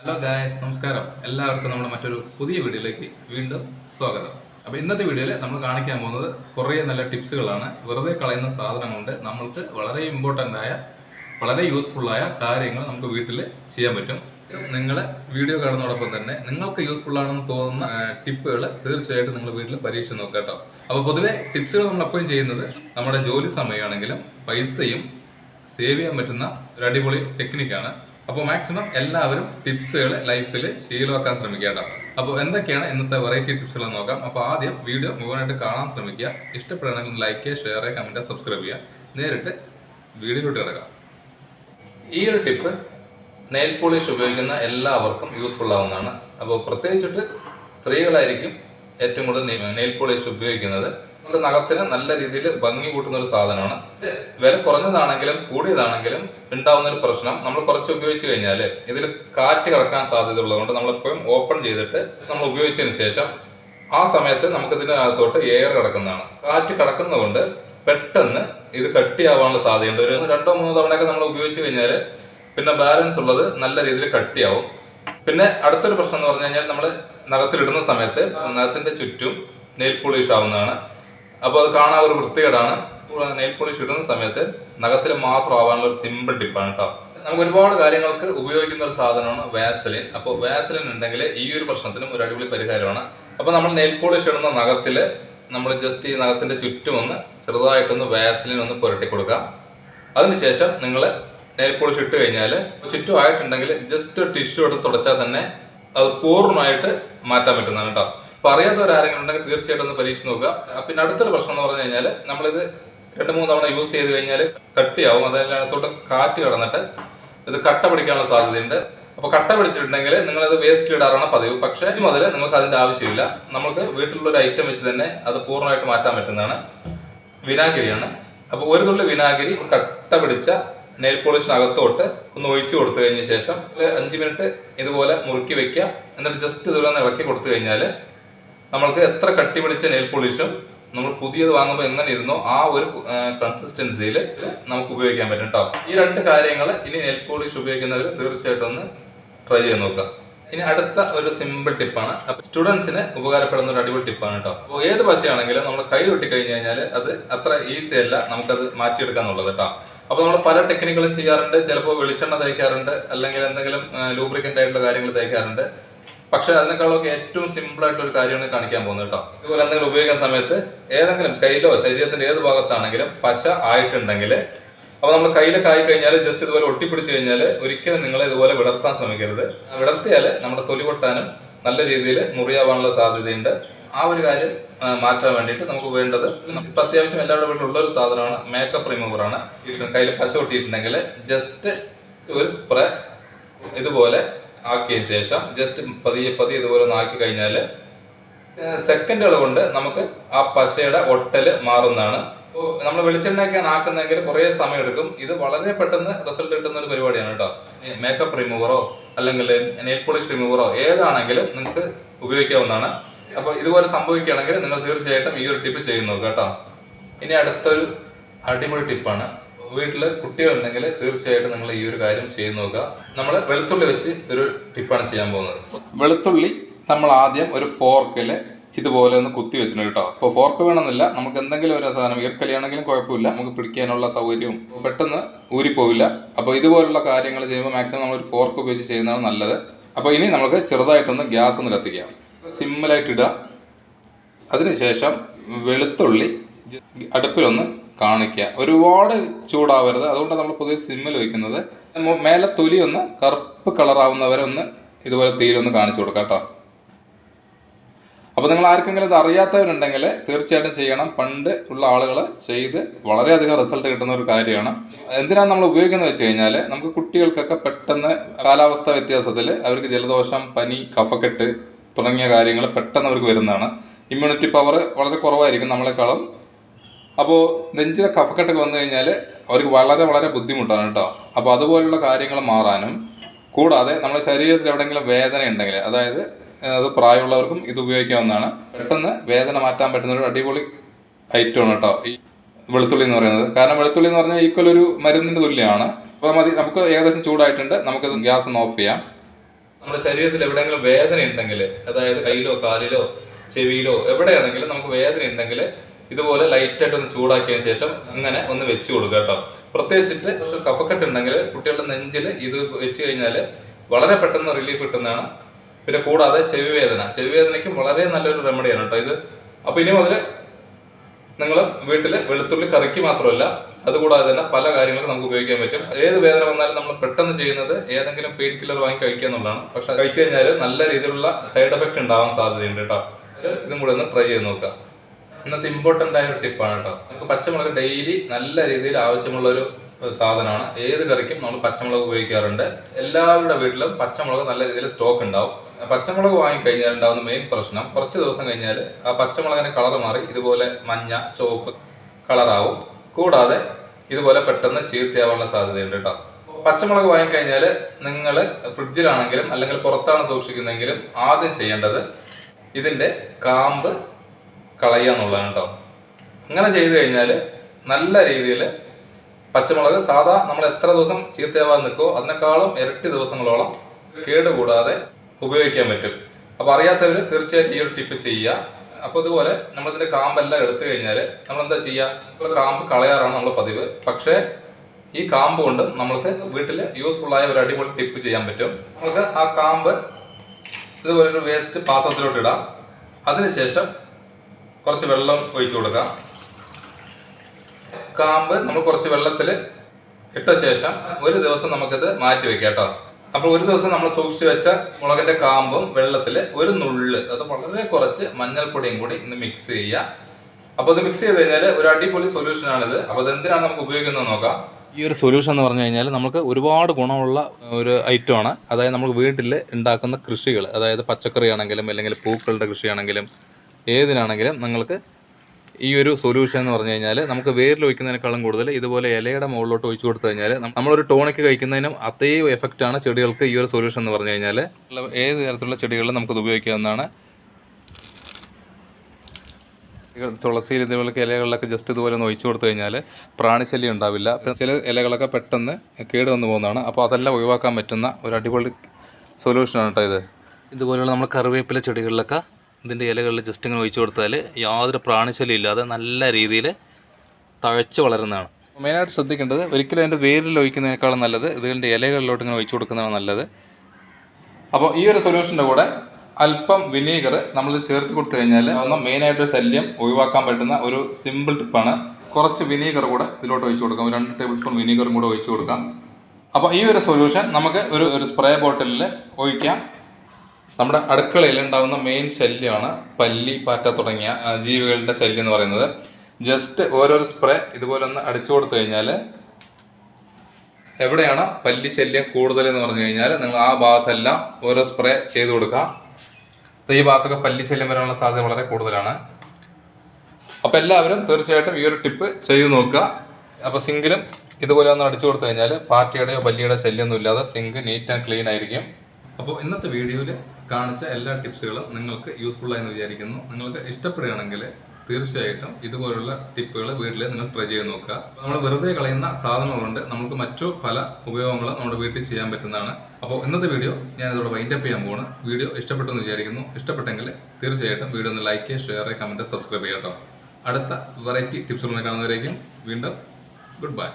Hello guys നമസ്കാരം. എല്ലാവർക്കും നമ്മുടെ മറ്റൊരു പുതിയ വീഡിയോയിലേക്ക് വീണ്ടും സ്വാഗതം. അപ്പോൾ ഇന്നത്തെ വീഡിയോയിൽ നമ്മൾ കാണിക്കാൻ പോകുന്നത് കുറേ നല്ല ടിപ്സുകളാണ്. വെറുതെ കളയുന്ന സാധനം കൊണ്ട് നമ്മൾക്ക് വളരെ ഇമ്പോർട്ടന്റ് ആയ വളരെ യൂസ്ഫുള്ളായ കാര്യങ്ങൾ നമുക്ക് വീട്ടിൽ ചെയ്യാൻ പറ്റും. നിങ്ങൾ വീഡിയോ കാണുന്നതോടൊപ്പം തന്നെ നിങ്ങൾക്ക് യൂസ്ഫുൾ ആണെന്ന് തോന്നുന്ന ടിപ്പുകൾ തീർച്ചയായിട്ടും നിങ്ങൾ വീട്ടിൽ പരീക്ഷ നോക്കുക കേട്ടോ. അപ്പോൾ പൊതുവെ ടിപ്സുകൾ നമ്മൾ എപ്പോഴും ചെയ്യുന്നത് നമ്മുടെ ജോലി സമയമാണെങ്കിലും പൈസയും സേവ് ചെയ്യാൻ പറ്റുന്ന ഒരു അടിപൊളി ടെക്നിക്കാണ് അപ്പോൾ മാക്സിമം എല്ലാവരും ടിപ്സുകൾ ലൈഫിൽ ശീലമാക്കാൻ ശ്രമിക്കുക കേട്ടോ. അപ്പോൾ എന്തൊക്കെയാണ് ഇന്നത്തെ വെറൈറ്റി ടിപ്സുകൾ നോക്കാം. അപ്പോൾ ആദ്യം വീഡിയോ മുഴുവനായിട്ട് കാണാൻ ശ്രമിക്കുക. ഇഷ്ടപ്പെടുകയാണെങ്കിൽ ലൈക്ക് ഷെയർ ചെയ്യുക കമന്റ് സബ്സ്ക്രൈബ് ചെയ്യുക. നേരിട്ട് വീഡിയോയിലോട്ട് കിടക്കാം. ഈ ഒരു ടിപ്പ് നെയിൽ പോളിഷ് ഉപയോഗിക്കുന്ന എല്ലാവർക്കും യൂസ്ഫുൾ ആവുന്നതാണ്. അപ്പോൾ പ്രത്യേകിച്ചിട്ട് സ്ത്രീകളായിരിക്കും ഏറ്റവും കൂടുതൽ നെയിൽ പോളിഷ് ഉപയോഗിക്കുന്നത്. നമ്മുടെ നഖത്തിന് നല്ല രീതിയിൽ ഭംഗി കൂട്ടുന്ന ഒരു സാധനമാണ്. വില കുറഞ്ഞതാണെങ്കിലും കൂടിയതാണെങ്കിലും ഉണ്ടാവുന്ന ഒരു പ്രശ്നം നമ്മൾ കുറച്ച് ഉപയോഗിച്ച് കഴിഞ്ഞാൽ ഇതിൽ കാറ്റ് കിടക്കാൻ സാധ്യത ഉള്ളതുകൊണ്ട് നമ്മളെപ്പോഴും ഓപ്പൺ ചെയ്തിട്ട് നമ്മൾ ഉപയോഗിച്ചതിന് ശേഷം ആ സമയത്ത് നമുക്ക് ഇതിനകത്തോട്ട് എയർ കിടക്കുന്നതാണ്. കാറ്റ് കിടക്കുന്നതുകൊണ്ട് പെട്ടെന്ന് ഇത് കട്ടിയാവാനുള്ള സാധ്യതയുണ്ട്. ഒരു രണ്ടോ മൂന്നോ തവണയൊക്കെ നമ്മൾ ഉപയോഗിച്ച് കഴിഞ്ഞാൽ പിന്നെ ബാലൻസ് ഉള്ളത് നല്ല രീതിയിൽ കട്ടിയാവും. പിന്നെ അടുത്തൊരു പ്രശ്നം എന്ന് പറഞ്ഞു കഴിഞ്ഞാൽ നമ്മൾ നഖത്തിലിടുന്ന സമയത്ത് നഖത്തിന്റെ ചുറ്റും നെയിൽ പോളിഷ് ആവുന്നതാണ്. അപ്പോൾ അത് കാണാൻ ഒരു വൃത്തികേടാണ്. നെയിൽ പോളിഷ് ഇടുന്ന സമയത്ത് നഖത്തിൽ മാത്രം ആവാനുള്ള ഒരു സിമ്പിൾ ടിപ്പാണ് കേട്ടോ നമുക്ക് ഒരുപാട് കാര്യങ്ങൾക്ക് ഉപയോഗിക്കുന്ന ഒരു സാധനമാണ് വാസലിൻ അപ്പോൾ വാസലിൻ ഉണ്ടെങ്കിൽ ഈ ഒരു പ്രശ്നത്തിനും ഒരു അടിപൊളി പരിഹാരമാണ്. അപ്പോൾ നമ്മൾ നെയിൽ പോളിഷ് ഇടുന്ന നഖത്തിൽ നമ്മൾ ജസ്റ്റ് ഈ നഖത്തിന്റെ ചുറ്റും ഒന്ന് ചെറുതായിട്ടൊന്ന് വാസലിൻ ഒന്ന് പുരട്ടി കൊടുക്കാം. അതിനുശേഷം നിങ്ങൾ നെയിൽ പോളിഷ് ഇട്ട് കഴിഞ്ഞാൽ ചുറ്റും ആയിട്ടുണ്ടെങ്കിൽ ജസ്റ്റ് ടിഷ്യൂ എടുത്ത് തുടച്ചാൽ തന്നെ അത് പൂർണമായിട്ട് മാറ്റാൻ പറ്റുന്നതാണ് കേട്ടോ ആരെങ്കിലും ഉണ്ടെങ്കിൽ തീർച്ചയായിട്ടും ഒന്ന് പരീക്ഷിച്ച് നോക്കുക. പിന്നെ അടുത്തൊരു പ്രശ്നം എന്ന് പറഞ്ഞു കഴിഞ്ഞാൽ നമ്മളിത് രണ്ട് മൂന്ന് തവണ യൂസ് ചെയ്ത് കഴിഞ്ഞാൽ കട്ടിയാവും. അതായത് അതിനകത്തോട്ട് കാറ്റ് കടന്നിട്ട് ഇത് കട്ട പിടിക്കാനുള്ള സാധ്യതയുണ്ട്. അപ്പോൾ കട്ട പിടിച്ചിട്ടുണ്ടെങ്കിൽ നിങ്ങൾ അത് വേസ്റ്റ് ഇടാറാണ് പതിവ്. പക്ഷേ ഇനി മുതൽ നിങ്ങൾക്ക് അതിന്റെ ആവശ്യമില്ല. നമുക്ക് വീട്ടിലുള്ള ഒരു ഐറ്റം വെച്ച് തന്നെ അത് പൂർണമായിട്ട് മാറ്റാൻ പറ്റുന്നതാണ്. വിനാഗിരിയാണ്. അപ്പോൾ ഒരു തുള്ളി വിനാഗിരി കട്ട പിടിച്ച നെയിൽ പോളിഷിനകത്തോട്ട് ഒന്ന് ഒഴിച്ചു കൊടുത്തു കഴിഞ്ഞ ശേഷം അഞ്ച് മിനിറ്റ് ഇതുപോലെ മുറുക്കി വെക്കുക. എന്നിട്ട് ജസ്റ്റ് ഇതുപോലെ ഇളക്കി കൊടുത്തു കഴിഞ്ഞാൽ നമ്മൾക്ക് എത്ര കട്ടി പിടിച്ച നെയിൽ പോളിഷും നമ്മൾ പുതിയത് വാങ്ങുമ്പോൾ എങ്ങനെ ഇരുന്നോ ആ ഒരു കൺസിസ്റ്റൻസിയിൽ നമുക്ക് ഉപയോഗിക്കാൻ പറ്റും കേട്ടോ ഈ രണ്ട് കാര്യങ്ങൾ ഇനി നെയിൽ പോളിഷ് ഉപയോഗിക്കുന്നവർ തീർച്ചയായിട്ടും ഒന്ന് ട്രൈ ചെയ്ത് നോക്കുക. ഇനി അടുത്ത ഒരു സിമ്പിൾ ടിപ്പാണ് സ്റ്റുഡൻസിന് ഉപകാരപ്പെടുന്ന ഒരു അടിപൊളി ടിപ്പാണ് കേട്ടോ അപ്പോൾ ഏത് പശയാണെങ്കിലും നമ്മൾ കൈ വെട്ടി കഴിഞ്ഞ് കഴിഞ്ഞാൽ അത് അത്ര ഈസി അല്ല നമുക്കത് മാറ്റിയെടുക്കാൻ എന്നുള്ളത് കേട്ടോ അപ്പോൾ നമ്മൾ പല ടെക്നിക്കുകളും ചെയ്യാറുണ്ട്. ചിലപ്പോൾ വെളിച്ചെണ്ണ തയ്ക്കാറുണ്ട് അല്ലെങ്കിൽ എന്തെങ്കിലും ലൂബ്രിക്കന്റ് ആയിട്ടുള്ള കാര്യങ്ങൾ തേക്കാറുണ്ട്. പക്ഷെ അതിനേക്കാളൊക്കെ ഏറ്റവും സിമ്പിൾ ആയിട്ടുള്ള ഒരു കാര്യമാണ് കാണിക്കാൻ പോകുന്നത് കേട്ടോ. ഇതുപോലെ എന്തെങ്കിലും ഉപയോഗിക്കുന്ന സമയത്ത് ഏതെങ്കിലും കയ്യിലോ ശരീരത്തിന്റെ ഏത് ഭാഗത്താണെങ്കിലും പശ ആയിട്ടുണ്ടെങ്കിൽ അപ്പൊ നമ്മൾ കയ്യിലൊക്കെ ആയി കഴിഞ്ഞാൽ ജസ്റ്റ് ഇതുപോലെ ഒട്ടിപ്പിടിച്ച് കഴിഞ്ഞാൽ ഒരിക്കലും നിങ്ങൾ ഇതുപോലെ വിടർത്താൻ ശ്രമിക്കരുത്. വിടർത്തിയാൽ നമ്മുടെ തൊലി പൊട്ടാനും നല്ല രീതിയിൽ മുറിയാവാനുള്ള സാധ്യതയുണ്ട്. ആ ഒരു കാര്യം മാറ്റാൻ വേണ്ടിയിട്ട് നമുക്ക് വേണ്ടത് ഇപ്പൊ അത്യാവശ്യം എല്ലാവരുടെ വീട്ടിലുള്ള ഒരു സാധനമാണ് മേക്കപ്പ് റിമൂവർ ആണ്. കയ്യിൽ പശ ഒട്ടിയിട്ടുണ്ടെങ്കിൽ ജസ്റ്റ് ഒരു സ്പ്രേ ഇതുപോലെ ആക്കിയ ശേഷം ജസ്റ്റ് പതിയെ പതിയെ ഇതുപോലെ ഒന്ന് ആക്കി കഴിഞ്ഞാൽ സെക്കൻഡുകൾ കൊണ്ട് നമുക്ക് ആ പശയുടെ ഒട്ടൽ മാറുന്നതാണ്. നമ്മൾ വെളിച്ചെണ്ണയൊക്കെയാണ് ആക്കുന്നതെങ്കിൽ കുറേ സമയം എടുക്കും. ഇത് വളരെ പെട്ടെന്ന് റിസൾട്ട് കിട്ടുന്ന ഒരു പരിപാടിയാണ് കേട്ടോ. മേക്കപ്പ് റിമൂവറോ അല്ലെങ്കിൽ നെയിൽ പോളിഷ് റിമൂവറോ ഏതാണെങ്കിലും നിങ്ങൾക്ക് ഉപയോഗിക്കാവുന്നതാണ്. അപ്പോൾ ഇതുപോലെ സംഭവിക്കുകയാണെങ്കിൽ നിങ്ങൾ തീർച്ചയായിട്ടും ഈ ഒരു ടിപ്പ് ചെയ്യുന്നു കേട്ടോ. ഇനി അടുത്തൊരു അടിപൊളി ടിപ്പാണ് വീട്ടിൽ കുട്ടികളുണ്ടെങ്കിൽ തീർച്ചയായിട്ടും നിങ്ങൾ ഈ ഒരു കാര്യം ചെയ്ത് നോക്കുക. നമ്മൾ വെളുത്തുള്ളി വെച്ച് ഒരു ടിപ്പാണ് ചെയ്യാൻ പോകുന്നത്. വെളുത്തുള്ളി നമ്മൾ ആദ്യം ഒരു ഫോർക്കിൽ ഇതുപോലെ ഒന്ന് കുത്തി വെച്ചിട്ടുണ്ട് കേട്ടോ. അപ്പോൾ ഫോർക്ക് വേണമെന്നില്ല. നമുക്ക് എന്തെങ്കിലും ഒരു സാധനം ഈർക്കലിയാണെങ്കിലും കുഴപ്പമില്ല. നമുക്ക് പിടിക്കാനുള്ള സൗകര്യവും പെട്ടെന്ന് ഊരിപ്പോവില്ല. അപ്പോൾ ഇതുപോലുള്ള കാര്യങ്ങൾ ചെയ്യുമ്പോൾ മാക്സിമം നമ്മൾ ഒരു ഫോർക്ക് ഉപയോഗിച്ച് ചെയ്യുന്നതാണ് നല്ലത്. അപ്പോൾ ഇനി നമുക്ക് ചെറുതായിട്ടൊന്ന് ഗ്യാസ് ഒന്ന് കത്തിക്കാം. സിമ്മിലായിട്ട് ഇടുക. അതിനുശേഷം വെളുത്തുള്ളി അടുപ്പിലൊന്ന് കാണിക്കുക ഒരുപാട് ചൂടാവരുത്. അതുകൊണ്ട് നമ്മൾ പുതിയ സിമ്മിൽ വെക്കുന്നത് മു- മേലെ തൊലി ഒന്ന് കറുപ്പ് കളറാവുന്നവരെ ഒന്ന് ഇതുപോലെ തീരൊന്ന് കാണിച്ചു കൊടുക്കാം കേട്ടോ. അപ്പോൾ നിങ്ങൾ ആർക്കെങ്കിലും ഇത് അറിയാത്തവരുണ്ടെങ്കിൽ തീർച്ചയായിട്ടും ചെയ്യണം. പണ്ട് ഉള്ള ആളുകൾ ചെയ്ത് വളരെയധികം റിസൾട്ട് കിട്ടുന്ന ഒരു കാര്യമാണ്. എന്തിനാണ് നമ്മൾ ഉപയോഗിക്കുന്നത് വെച്ച് കഴിഞ്ഞാൽ നമുക്ക് കുട്ടികൾക്കൊക്കെ പെട്ടെന്ന് കാലാവസ്ഥ വ്യത്യാസത്തിൽ അവർക്ക് ജലദോഷം പനി കഫക്കെട്ട് തുടങ്ങിയ കാര്യങ്ങൾ പെട്ടെന്ന് അവർക്ക് വരുന്നതാണ്. ഇമ്മ്യൂണിറ്റി പവർ വളരെ കുറവായിരിക്കും നമ്മളെക്കാളും. അപ്പോൾ നെഞ്ചിലെ കഫക്കെട്ടൊക്കെ വന്നു കഴിഞ്ഞാൽ അവർക്ക് വളരെ വളരെ ബുദ്ധിമുട്ടാണ് കേട്ടോ. അപ്പോൾ അതുപോലുള്ള കാര്യങ്ങൾ മാറാനും കൂടാതെ നമ്മുടെ ശരീരത്തിൽ എവിടെയെങ്കിലും വേദന ഉണ്ടെങ്കിൽ അതായത് അത് പ്രായമുള്ളവർക്കും ഇത് ഉപയോഗിക്കാവുന്നതാണ്. പെട്ടെന്ന് വേദന മാറ്റാൻ പറ്റുന്ന ഒരു അടിപൊളി ഐറ്റമാണ് കേട്ടോ ഈ വെളുത്തുള്ളി എന്ന് പറയുന്നത്. കാരണം വെളുത്തുള്ളി എന്ന് പറഞ്ഞാൽ ഈക്വൽ ഒരു മരുന്നിന് തുല്യമാണ്. അപ്പോൾ മതി നമുക്ക് ഏകദേശം ചൂടായിട്ടുണ്ട്. നമുക്കത് ഗ്യാസ് ഒന്ന് ഓഫ് ചെയ്യാം. നമ്മുടെ ശരീരത്തിൽ എവിടെയെങ്കിലും വേദന ഉണ്ടെങ്കിൽ അതായത് കയ്യിലോ കാലിലോ ചെവിയിലോ എവിടെയാണെങ്കിലും നമുക്ക് വേദന ഉണ്ടെങ്കിൽ ഇതുപോലെ ലൈറ്റായിട്ട് ഒന്ന് ചൂടാക്കിയതിനു ശേഷം അങ്ങനെ ഒന്ന് വെച്ച് കൊടുക്കുക കേട്ടോ. പ്രത്യേകിച്ചിട്ട് കഫക്കെട്ട് ഉണ്ടെങ്കിൽ കുട്ടികളുടെ നെഞ്ചിൽ ഇത് വെച്ച് കഴിഞ്ഞാൽ വളരെ പെട്ടെന്ന് റിലീഫ് കിട്ടുന്നതാണ്. പിന്നെ കൂടാതെ ചെവി വേദന ചെവി വേദനയ്ക്കും വളരെ നല്ലൊരു റെമഡിയാണ് കേട്ടോ ഇത്. അപ്പോൾ ഇനി മുതൽ നിങ്ങൾ വീട്ടിൽ വെളുത്തുള്ളി കറിക്ക് മാത്രമല്ല അതുകൂടാതെ തന്നെ പല കാര്യങ്ങളും നമുക്ക് ഉപയോഗിക്കാൻ പറ്റും. ഏത് വേദന വന്നാലും നമ്മൾ പെട്ടെന്ന് ചെയ്യുന്നത് ഏതെങ്കിലും പെയിൻ കില്ലർ വാങ്ങി കഴിക്കുക എന്നുള്ളതാണ്. പക്ഷെ കഴിച്ചു കഴിഞ്ഞാൽ നല്ല രീതിയിലുള്ള സൈഡ് എഫക്റ്റ് ഉണ്ടാവാൻ സാധ്യതയുണ്ട് കേട്ടോ. ഇതും കൂടെ ഒന്ന് ട്രൈ ചെയ്ത് നോക്കുക. ഇന്നത്തെ ഇമ്പോർട്ടന്റ് ആയ ഒരു ടിപ്പാണ് കേട്ടോ. നമുക്ക് പച്ചമുളക് ഡെയിലി നല്ല രീതിയിൽ ആവശ്യമുള്ള ഒരു സാധനമാണ്. ഏത് കറിക്കും നമ്മൾ പച്ചമുളക് ഉപയോഗിക്കാറുണ്ട്. എല്ലാവരുടെ വീട്ടിലും പച്ചമുളക് നല്ല രീതിയിൽ സ്റ്റോക്ക് ഉണ്ടാവും. പച്ചമുളക് വാങ്ങിക്കഴിഞ്ഞാൽ ഉണ്ടാകുന്ന മെയിൻ പ്രശ്നം കുറച്ച് ദിവസം കഴിഞ്ഞാൽ ആ പച്ചമുളകിന്റെ കളർ മാറി ഇതുപോലെ മഞ്ഞ ചുവപ്പ് കളറാവും കൂടാതെ ഇതുപോലെ പെട്ടെന്ന് ചീത്തയാവാനുള്ള സാധ്യതയുണ്ട് കേട്ടോ. പച്ചമുളക് വാങ്ങിക്കഴിഞ്ഞാൽ നിങ്ങൾ ഫ്രിഡ്ജിലാണെങ്കിലും അല്ലെങ്കിൽ പുറത്താണ് സൂക്ഷിക്കുന്നതെങ്കിലും ആദ്യം ചെയ്യേണ്ടത് ഇതിന്റെ കാമ്പ് കളയുക എന്നുള്ളതാണ് കേട്ടോ. അങ്ങനെ ചെയ്തു കഴിഞ്ഞാൽ നല്ല രീതിയിൽ പച്ചമുളക് സാധാ നമ്മൾ എത്ര ദിവസം ചീത്തയാവാൻ നിൽക്കുമോ അതിനേക്കാളും ഇരട്ടി ദിവസങ്ങളോളം കേടുകൂടാതെ ഉപയോഗിക്കാൻ പറ്റും. അപ്പോൾ അറിയാത്തവർ തീർച്ചയായിട്ടും ഈ ഒരു ടിപ്പ് ചെയ്യുക. അപ്പോൾ ഇതുപോലെ നമ്മളിതിന്റെ കാമ്പെല്ലാം എടുത്തു കഴിഞ്ഞാൽ നമ്മൾ എന്താ ചെയ്യുക? നമ്മൾ കാമ്പ് കളയാറാണ് നമ്മൾ പതിവ്. പക്ഷേ ഈ കാമ്പ് കൊണ്ട് നമ്മൾക്ക് വീട്ടിൽ യൂസ്ഫുള്ളായ ഒരു അടിപൊളി ടിപ്പ് ചെയ്യാൻ പറ്റും. നമുക്ക് ആ കാമ്പ് ഇതുപോലെ ഒരു വേസ്റ്റ് പാത്രത്തിലോട്ട് ഇടാം. അതിനുശേഷം കുറച്ച് വെള്ളം ഒഴിച്ചു കൊടുക്കാം. കാമ്പ് നമ്മൾ കുറച്ച് വെള്ളത്തിൽ ഇട്ട ശേഷം ഒരു ദിവസം നമുക്കിത് മാറ്റി വെക്കാം കേട്ടോ. അപ്പോൾ ഒരു ദിവസം നമ്മൾ സൂക്ഷിച്ചു വെച്ച മുളകിന്റെ കാമ്പും വെള്ളത്തിൽ ഒരു നുള്ള് അത് വളരെ കുറച്ച് മഞ്ഞൾപ്പൊടിയും കൂടി ഇന്ന് മിക്സ് ചെയ്യുക അപ്പോൾ ഇത് മിക്സ് ചെയ്ത് കഴിഞ്ഞാൽ ഒരു അടിപൊളി സൊല്യൂഷൻ ആണിത്. അപ്പോൾ അത് എന്തിനാണ് നമുക്ക് ഉപയോഗിക്കുന്നത് നോക്കാം. ഈ ഒരു സൊല്യൂഷൻ എന്ന് പറഞ്ഞു കഴിഞ്ഞാൽ നമുക്ക് ഒരുപാട് ഗുണമുള്ള ഒരു ഐറ്റമാണ് അതായത് നമ്മൾ വീട്ടിൽ ഉണ്ടാക്കുന്ന കൃഷികൾ അതായത് പച്ചക്കറി ആണെങ്കിലും അല്ലെങ്കിൽ പൂക്കളുടെ കൃഷിയാണെങ്കിലും ഏതിനാണെങ്കിലും നിങ്ങൾക്ക് ഈ ഒരു സൊല്യൂഷൻ എന്ന് പറഞ്ഞു കഴിഞ്ഞാൽ നമുക്ക് വേരിൽ ഒഴിക്കുന്നതിനേക്കാളും കൂടുതൽ ഇതുപോലെ ഇലയുടെ മുകളിലോട്ട് ഒഴിച്ചു കൊടുത്തു കഴിഞ്ഞാൽ നമ്മളൊരു ടോണിക്ക് കഴിക്കുന്നതിനും അതേ എഫക്റ്റാണ് ചെടികൾക്ക് ഈ ഒരു സൊല്യൂഷൻ എന്ന് പറഞ്ഞു കഴിഞ്ഞാൽ ഏത് തരത്തിലുള്ള ചെടികളിലും നമുക്കത് ഉപയോഗിക്കാവുന്നതാണ്. തുളസിയിൽ ഇതുപോലൊക്കെ ഇലകളിലൊക്കെ ജസ്റ്റ് ഇതുപോലെ ഒന്ന് ഒഴിച്ചു കൊടുത്തു കഴിഞ്ഞാൽ പ്രാണിശല്യം ഉണ്ടാവില്ല. ചില ഇലകളൊക്കെ പെട്ടെന്ന് കേട് വന്നു പോകുന്നതാണ്. അപ്പോൾ അതെല്ലാം ഒഴിവാക്കാൻ പറ്റുന്ന ഒരു അടിപൊളി സൊല്യൂഷനാണ് കേട്ടോ ഇത്. ഇതുപോലെയുള്ള നമ്മൾ കറിവേപ്പില ചെടികളിലൊക്കെ ഇതിന്റെ ഇലകളിൽ ജസ്റ്റ് ഇങ്ങനെ ഒഴിച്ചു കൊടുത്താൽ യാതൊരു പ്രാണിശല്യം ഇല്ലാതെ നല്ല രീതിയിൽ തഴച്ച് വളരുന്നതാണ്. മെയിനായിട്ട് ശ്രദ്ധിക്കേണ്ടത് ഒരിക്കലും അതിന്റെ വേരിൽ ഒഴിക്കുന്നതിനേക്കാളും നല്ലത് ഇതിന്റെ ഇലകളിലോട്ട് ഇങ്ങനെ ഒഴിച്ചു കൊടുക്കുന്നതാണ് നല്ലത്. അപ്പോൾ ഈ ഒരു സൊല്യൂഷന്റെ കൂടെ അല്പം വിനീഗർ നമ്മൾ ചേർത്ത് കൊടുത്തു കഴിഞ്ഞാൽ ഒന്ന് മെയിനായിട്ട് ശല്യം ഒഴിവാക്കാൻ പറ്റുന്ന ഒരു സിമ്പിൾ ടിപ്പാണ് കുറച്ച് വിനീഗർ കൂടെ ഇതിലോട്ട് ഒഴിച്ചു കൊടുക്കാം. രണ്ട് ടേബിൾ സ്പൂൺ വിനീഗറും കൂടെ ഒഴിച്ചു കൊടുക്കാം. അപ്പോൾ ഈ ഒരു സൊല്യൂഷൻ നമുക്ക് ഒരു ഒരു സ്പ്രേ ബോട്ടിലിൽ ഒഴിക്കാം. നമ്മുടെ അടുക്കളയിൽ ഉണ്ടാകുന്ന മെയിൻ ശല്യമാണ് പല്ലി പാറ്റ തുടങ്ങിയ ജീവികളുടെ ശല്യം എന്ന് പറയുന്നത്. ജസ്റ്റ് ഓരോരോ സ്പ്രേ ഇതുപോലെ ഒന്ന് അടിച്ചു കൊടുത്തു കഴിഞ്ഞാൽ എവിടെയാണ് പല്ലി ശല്യം കൂടുതൽ എന്ന് പറഞ്ഞു കഴിഞ്ഞാൽ നിങ്ങൾ ആ ഭാഗത്തെല്ലാം ഓരോ സ്പ്രേ ചെയ്ത് കൊടുക്കുക. ഈ ഭാഗത്തൊക്കെ പല്ലി ശല്യം വരാനുള്ള സാധ്യത വളരെ കൂടുതലാണ്. അപ്പോൾ എല്ലാവരും തീർച്ചയായിട്ടും ഈ ഒരു ടിപ്പ് ചെയ്ത് നോക്കുക. അപ്പോൾ സിങ്കിലും ഇതുപോലെ ഒന്ന് അടിച്ചു കൊടുത്തു കഴിഞ്ഞാൽ പാറ്റയുടെയോ പല്ലിയുടെ ശല്യമൊന്നും ഇല്ലാതെ സിങ്ക് നീറ്റ് ആൻഡ് ക്ലീൻ ആയിരിക്കും. അപ്പോൾ ഇന്നത്തെ വീഡിയോയിൽ കാണിച്ച എല്ലാ ടിപ്സുകളും നിങ്ങൾക്ക് യൂസ്ഫുൾ ആയെന്ന് വിചാരിക്കുന്നു. നിങ്ങൾക്ക് ഇഷ്ടപ്പെടുകയാണെങ്കിൽ തീർച്ചയായിട്ടും ഇതുപോലുള്ള ടിപ്പുകൾ വീട്ടിൽ നിങ്ങൾ ട്രൈ ചെയ്ത് നോക്കുക. നമ്മൾ വെറുതെ കളയുന്ന സാധനങ്ങളുണ്ട്. നമുക്ക് മറ്റു പല ഉപയോഗങ്ങളും നമ്മുടെ വീട്ടിൽ ചെയ്യാൻ പറ്റുന്നതാണ്. അപ്പോൾ ഇന്നത്തെ വീഡിയോ ഞാൻ ഇതോടെ വൈൻഡപ്പ് ചെയ്യാൻ പോവാണ്. വീഡിയോ ഇഷ്ടപ്പെട്ടു എന്ന് വിചാരിക്കുന്നു. ഇഷ്ടപ്പെട്ടെങ്കിൽ തീർച്ചയായിട്ടും വീഡിയോ ഒന്ന് ലൈക്ക് ഷെയർ കമന്റ് സബ്സ്ക്രൈബ് ചെയ്യാം കേട്ടോ. അടുത്ത വെറൈറ്റി ടിപ്സുകൾ കാണുന്നവരേക്കും വീണ്ടും ഗുഡ് ബൈ